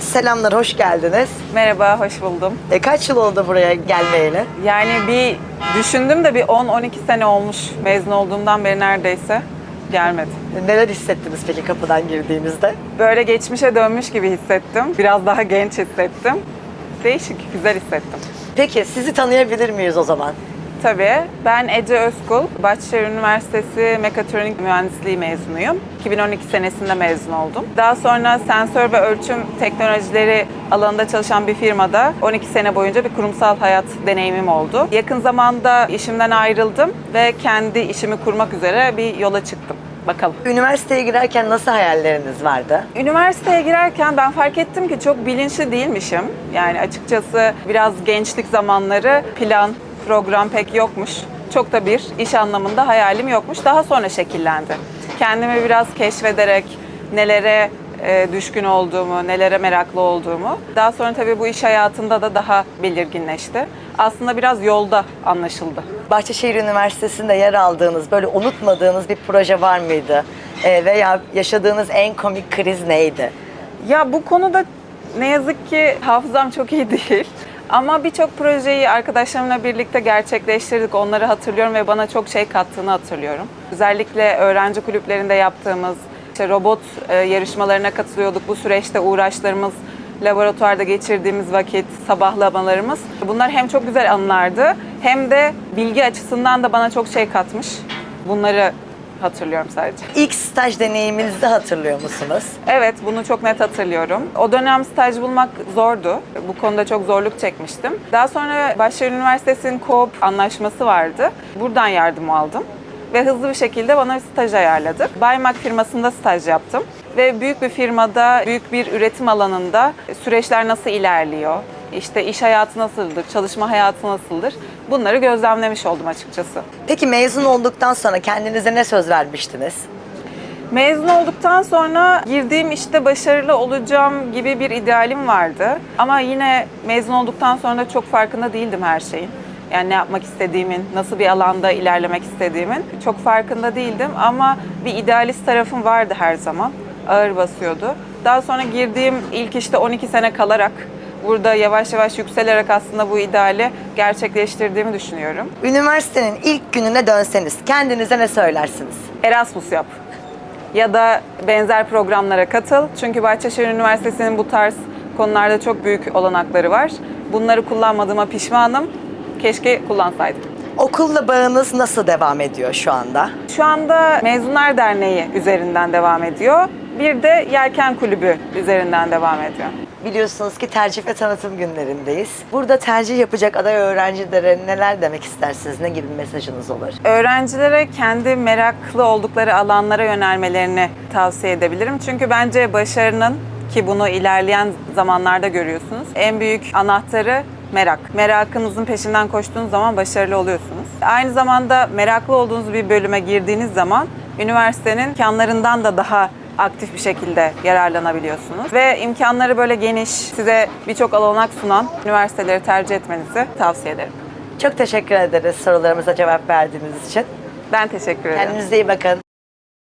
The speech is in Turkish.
Selamlar, hoş geldiniz. Merhaba, hoş buldum. E, kaç yıl oldu buraya gelmeyeli? Yani bir düşündüm de bir 10-12 sene olmuş mezun olduğumdan beri neredeyse gelmedi. Neler hissettiniz peki kapıdan girdiğinizde? Böyle geçmişe dönmüş gibi hissettim. Biraz daha genç hissettim. Değişik, güzel hissettim. Peki sizi tanıyabilir miyiz o zaman? Tabii. Ben Ece Özkul. Bahçeşehir Üniversitesi Mekatronik Mühendisliği mezunuyum. 2012 senesinde mezun oldum. Daha sonra sensör ve ölçüm teknolojileri alanında çalışan bir firmada 12 sene boyunca bir kurumsal hayat deneyimim oldu. Yakın zamanda işimden ayrıldım ve kendi işimi kurmak üzere bir yola çıktım. Bakalım. Üniversiteye girerken nasıl hayalleriniz vardı? Üniversiteye girerken ben fark ettim ki çok bilinçli değilmişim. Yani açıkçası biraz gençlik zamanları plan, program pek yokmuş. Çok da bir iş anlamında hayalim yokmuş. Daha sonra şekillendi. Kendimi biraz keşfederek nelere e, düşkün olduğumu, nelere meraklı olduğumu. Daha sonra tabii bu iş hayatında da daha belirginleşti. Aslında biraz yolda anlaşıldı. Bahçeşehir Üniversitesi'nde yer aldığınız, böyle unutmadığınız bir proje var mıydı? E, veya yaşadığınız en komik kriz neydi? Ya bu konuda ne yazık ki hafızam çok iyi değil. Ama birçok projeyi arkadaşlarımla birlikte gerçekleştirdik. Onları hatırlıyorum ve bana çok şey kattığını hatırlıyorum. Özellikle öğrenci kulüplerinde yaptığımız işte robot e, yarışmalarına katılıyorduk. Bu süreçte uğraşlarımız, laboratuvarda geçirdiğimiz vakit, sabahlamalarımız. Bunlar hem çok güzel anılardı hem de bilgi açısından da bana çok şey katmış. Bunları hatırlıyorum sadece. İlk staj deneyiminizi hatırlıyor musunuz? Evet, bunu çok net hatırlıyorum. O dönem staj bulmak zordu. Bu konuda çok zorluk çekmiştim. Daha sonra Bahçeşehir Üniversitesi'nin co anlaşması vardı. Buradan yardım aldım. Ve hızlı bir şekilde bana bir staj ayarladı. Baymak firmasında staj yaptım. Ve büyük bir firmada, büyük bir üretim alanında süreçler nasıl ilerliyor, işte iş hayatı nasıldır, çalışma hayatı nasıldır bunları gözlemlemiş oldum açıkçası. Peki mezun olduktan sonra kendinize ne söz vermiştiniz? Mezun olduktan sonra girdiğim işte başarılı olacağım gibi bir idealim vardı. Ama yine mezun olduktan sonra çok farkında değildim her şeyin. Yani ne yapmak istediğimin, nasıl bir alanda ilerlemek istediğimin çok farkında değildim. Ama bir idealist tarafım vardı her zaman. Ağır basıyordu. Daha sonra girdiğim ilk işte 12 sene kalarak burada yavaş yavaş yükselerek aslında bu ideali gerçekleştirdiğimi düşünüyorum. Üniversitenin ilk gününe dönseniz kendinize ne söylersiniz? Erasmus yap. Ya da benzer programlara katıl. Çünkü Bahçeşehir Üniversitesi'nin bu tarz konularda çok büyük olanakları var. Bunları kullanmadığıma pişmanım. Keşke kullansaydım. Okulla bağınız nasıl devam ediyor şu anda? Şu anda Mezunlar Derneği üzerinden devam ediyor. Bir de Yelken Kulübü üzerinden devam ediyor. Biliyorsunuz ki tercih ve tanıtım günlerindeyiz. Burada tercih yapacak aday öğrencilere neler demek istersiniz? Ne gibi mesajınız olur? Öğrencilere kendi meraklı oldukları alanlara yönelmelerini tavsiye edebilirim. Çünkü bence başarının ki bunu ilerleyen zamanlarda görüyorsunuz. En büyük anahtarı merak. Merakınızın peşinden koştuğunuz zaman başarılı oluyorsunuz. Aynı zamanda meraklı olduğunuz bir bölüme girdiğiniz zaman üniversitenin imkanlarından da daha aktif bir şekilde yararlanabiliyorsunuz. Ve imkanları böyle geniş, size birçok olanak sunan üniversiteleri tercih etmenizi tavsiye ederim. Çok teşekkür ederiz sorularımıza cevap verdiğiniz için. Ben teşekkür ederim. Kendinize iyi bakın.